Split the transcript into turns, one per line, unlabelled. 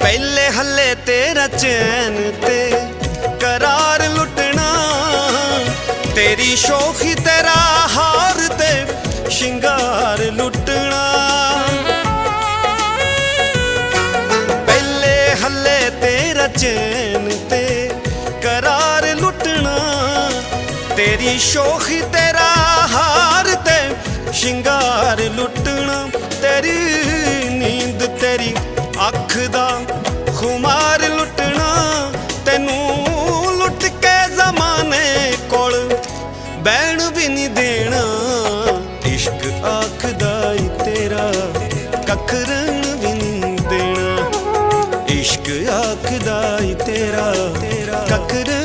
ਪਹਿਲੇ ਹੱਲੇ ਤੇਰਾ ਚੈਨ ਤੇ ਕਰਾਰ ਲੁੱਟਣਾ। ਤੇਰੀ ਸ਼ੋਖੀ ਤੇਰਾ ਹਾਰ ਤੇ ਸ਼ਿੰਗਾਰ ਲੁੱਟਣਾ। ਪਹਿਲੇ ਹੱਲੇ ਤੇਰਾ ਚੈਨ ਤੇ ਕਰਾਰ ਲੁੱਟਣਾ। ਤੇਰੀ ਸ਼ੋਖੀ ਤੇਰਾ ਹਾਰ ਤੇ ਸ਼ਿੰਗਾਰ ਲੁੱਟਣਾ। ਤੇਰੀ ਦਾ ਖੁਮਾਰ ਲੁੱਟਣਾ, ਤੈਨੂੰ ਲੁੱਟ ਕੇ ਜ਼ਮਾਨੇ ਕੋਲ ਬੈਣ ਵੀ ਨਹੀਂ ਦੇਣਾ। ਇਸ਼ਕ ਆਖਦਾ ਈ ਤੇਰਾ ਕੱਖਰਨ ਵੀ ਨਹੀਂ ਦੇਣਾ। ਇਸ਼ਕ ਆਖਦਾ ਈ ਤੇਰਾ ਕੱਖਰਨ